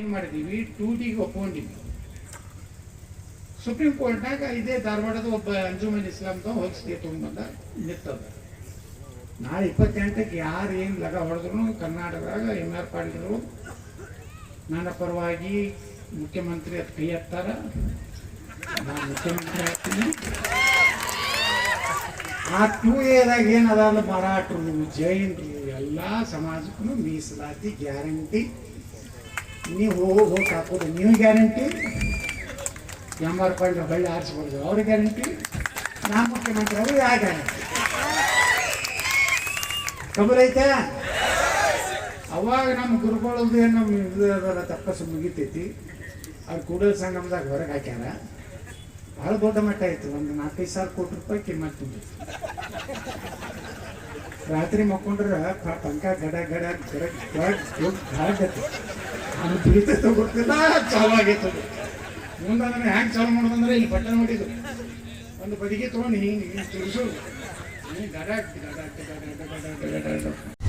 ಏನು ಮಾಡಿದ್ದೀವಿ ಟೂಟಿಗೆ ಒಪ್ಕೊಂಡಿದ್ವಿ. ಸುಪ್ರೀಂ ಕೋರ್ಟ್ನಾಗ ಇದೇ ಧಾರವಾಡದ ಒಬ್ಬ ಅಂಜುಮನ್ ಇಸ್ಲಾಂದ ಹೋಗ್ಸಿಗೆ ತೊಗೊಂಡ್ಬಂದ ನಿಂತದ ನಾಳೆ ಇಪ್ಪತ್ತೆಂಟಕ್ಕೆ ಯಾರು ಏನು ಲಗ ಹೊಡೆದ್ರು ಕರ್ನಾಟಕದಾಗ ಎಂ ಆರ್ ಪಾಟೀಲರು, ನನ್ನ ಪರವಾಗಿ ಮುಖ್ಯಮಂತ್ರಿ ಅದು ಕೈ ಎತ್ತಾರ. ನಾನು ಮುಖ್ಯಮಂತ್ರಿ ಆಗ್ತೀನಿ. ಆ ಟೂ ಏದಾಗ ಏನದಲ್ಲ ಮರಾಠರು ಜೈನರು, ಎಲ್ಲ ಸಮಾಜಕ್ಕೂ ಮೀಸಲಾತಿ ಗ್ಯಾರಂಟಿ. ನೀವು ಹೋಗೋ ಹೋಗಿ ಹಾಕೋದು ನೀವು ಗ್ಯಾರಂಟಿ? ಎಂ ಆರ್ ಪಾಯಿಂಟ್ ಬಳ್ಳಿ ಆರಿಸ್ಬಾರ್ದು ಅವ್ರ ಗ್ಯಾರಂಟಿ? ನಾ ಮುಖ್ಯಮಂತ್ರಿ ಅವರು ಯಾವ ಗ್ಯಾರಂಟಿ? ಐತೆ? ಅವಾಗ ನಮ್ಮ ಗುರುಗಳದ್ದು ಏನು ನಮ್ಮ ಇದರ ತಪ್ಪಸು ಮುಗಿತೈತಿ. ಅವ್ರು ಕೂಡಲ ಸಂಗಮದಾಗ ಹೊರಗೆ ಹಾಕ್ಯಾರ. ಭಾಳ ದೊಡ್ಡ ಮಟ್ಟ ಆಯಿತು ಒಂದು ನಾಲ್ಕೈದು ಸಾವಿರ ಕೋಟಿ ರೂಪಾಯಿ ಕಿಮ್ಮತ್ತು ತುಂಬಿತ್ತು ರಾತ್ರಿ ಮಕ್ಕೊಂಡ್ರೆ ಪಂಕ ಗಡ ಗಡ ಗಡ ಗಡ ದೊಡ್ಡ ಗಾಡತ್ತೆ ಅವ್ನು ಬಿಡಿತ ಗೊತ್ತಿಲ್ಲ ಚಾಲು ಆಗೈತೆ ಅದು ಮುಂದೆ ಹ್ಯಾಂಗ್ ಹ್ಯಾಂಗೆ ಚಾಲು ಮಾಡೋದಂದ್ರೆ ಇಲ್ಲಿ ಬಟ್ಟೆ ಹೊಡಿದು ಒಂದು ಬದಿಗೆ ತೊಗೊಂಡು ಹಿಂಗೆ ಗಡ ಗಡ